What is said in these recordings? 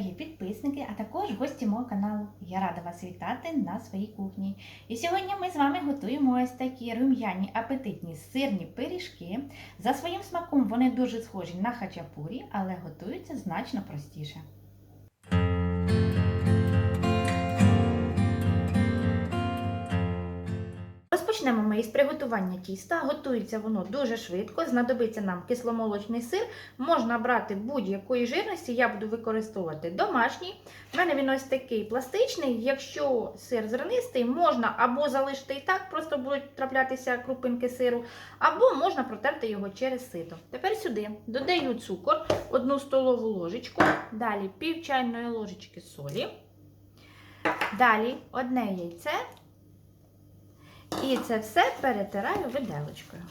дорогі підписники, а також гості мого каналу. Я рада вас вітати на своїй кухні. І сьогодні ми з вами готуємо ось такі рум'яні апетитні сирні пиріжки. За своїм смаком вони дуже схожі на хачапурі, але готуються значно простіше. Розпочнемо ми із приготування тіста. Готується воно дуже швидко. Знадобиться нам кисломолочний сир. Можна брати будь-якої жирності. Я буду використовувати домашній. У мене він ось такий пластичний. Якщо сир зернистий, можна або залишити і так, просто будуть траплятися крупинки сиру, або можна протерти його через сито. Тепер сюди додаю цукор, одну столову ложечку, далі пів чайної ложечки солі. Далі одне яйце. І це все перетираю виделочкою.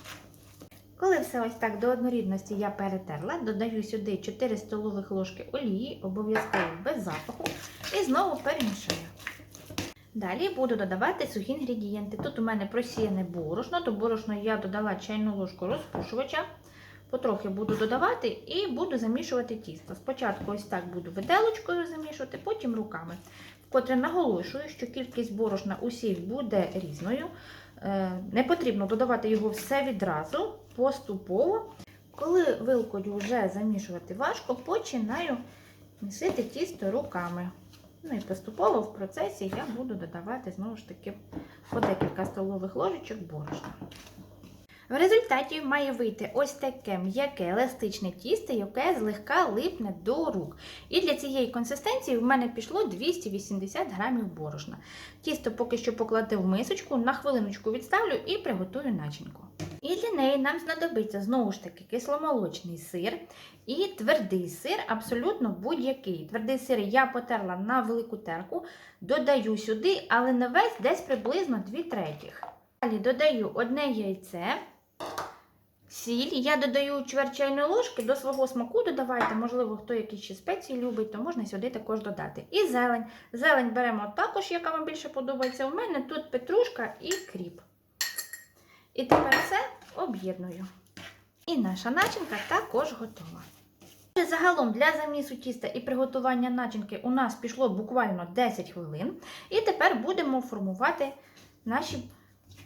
Коли все ось так до однорідності я перетерла, додаю сюди 4 столових ложки олії, обов'язково без запаху, і знову перемішаю. Далі буду додавати сухі інгредієнти. Тут у мене просіяне борошно, до борошна я додала чайну ложку розпушувача. Потрохи буду додавати і буду замішувати тісто. Спочатку ось так буду виделочкою замішувати, потім руками. Вкотре наголошую, що кількість борошна усіх буде різною. Е, Не потрібно додавати його все відразу, поступово. Коли вилкою вже замішувати важко, починаю місити тісто руками. Ну і поступово в процесі я буду додавати знову ж таки по декілька столових ложечок борошна. В результаті має вийти ось таке м'яке еластичне тісто, яке злегка липне до рук. І для цієї консистенції в мене пішло 280 грамів борошна. Тісто поки що покладу в мисочку, на хвилиночку відставлю і приготую начинку. І для неї нам знадобиться знову ж таки кисломолочний сир і твердий сир, абсолютно будь-який. Твердий сир я потерла на велику терку, додаю сюди, але не весь десь приблизно 2 третіх. Далі додаю одне яйце. Сіль. Я додаю чверть чайної ложки до свого смаку додавайте, можливо, хто якісь ще спеції любить, то можна сюди також додати. І зелень. Зелень беремо також, яка вам більше подобається. У мене тут петрушка і кріп. І тепер все об'єдную. І наша начинка також готова. Загалом для замісу тіста і приготування начинки у нас пішло буквально 10 хвилин. І тепер будемо формувати наші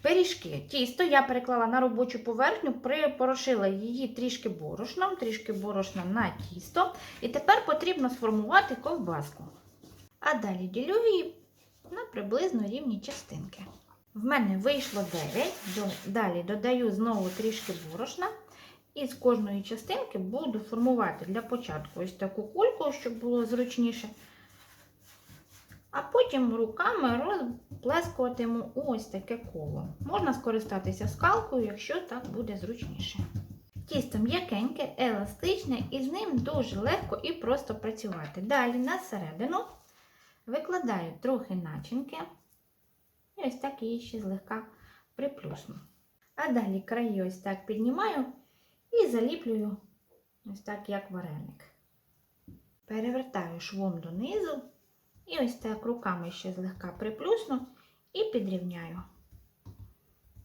Пиріжки. Тісто я переклала на робочу поверхню, припорошила її трішки борошном, трішки борошна на тісто. І тепер потрібно сформувати ковбаску. А далі ділю її на приблизно рівні частинки. В мене вийшло 9, далі додаю знову трішки борошна. І з кожної частинки буду формувати для початку ось таку кульку, щоб було зручніше. А потім руками розплескуватиму ось таке коло. Можна скористатися скалкою, якщо так буде зручніше. Тісто м'якеньке, еластичне і з ним дуже легко і просто працювати. Далі на середину викладаю трохи начинки. І ось так її ще злегка приплюсну. А далі краї ось так піднімаю і заліплюю ось так, як вареник. Перевертаю швом донизу. І ось так руками ще злегка приплюсну і підрівняю.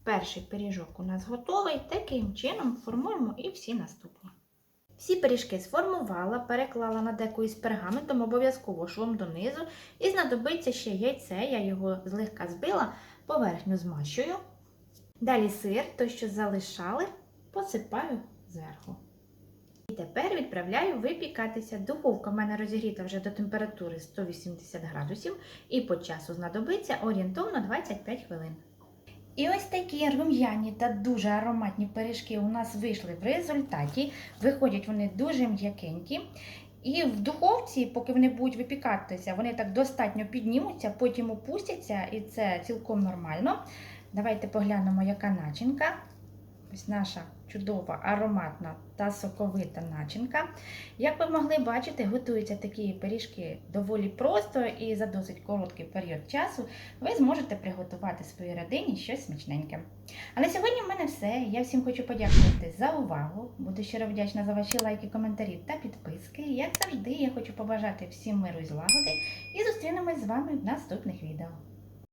Перший пиріжок у нас готовий, таким чином формуємо і всі наступні. Всі пиріжки сформувала, переклала на деку із пергаментом, обов'язково швом донизу. І знадобиться ще яйце, я його злегка збила, поверхню змащую. Далі сир, той, що залишали, посипаю зверху. І тепер відправляю випікатися. Духовка в мене розігріта вже до температури 180 градусів, і по часу знадобиться орієнтовно 25 хвилин. І ось такі рум'яні та дуже ароматні пиріжки у нас вийшли в результаті. Виходять вони дуже м'якенькі. І в духовці, поки вони будуть випікатися, вони так достатньо піднімуться, потім опустяться, і це цілком нормально. Давайте поглянемо, яка начинка. Ось наша чудова, ароматна та соковита начинка. Як ви могли бачити, готуються такі пиріжки доволі просто і за досить короткий період часу ви зможете приготувати своїй родині щось смачненьке. А на сьогодні в мене все. Я всім хочу подякувати за увагу. Буду щиро вдячна за ваші лайки, коментарі та підписки. Як завжди, я хочу побажати всім миру і злагоди і зустрінемось з вами в наступних відео.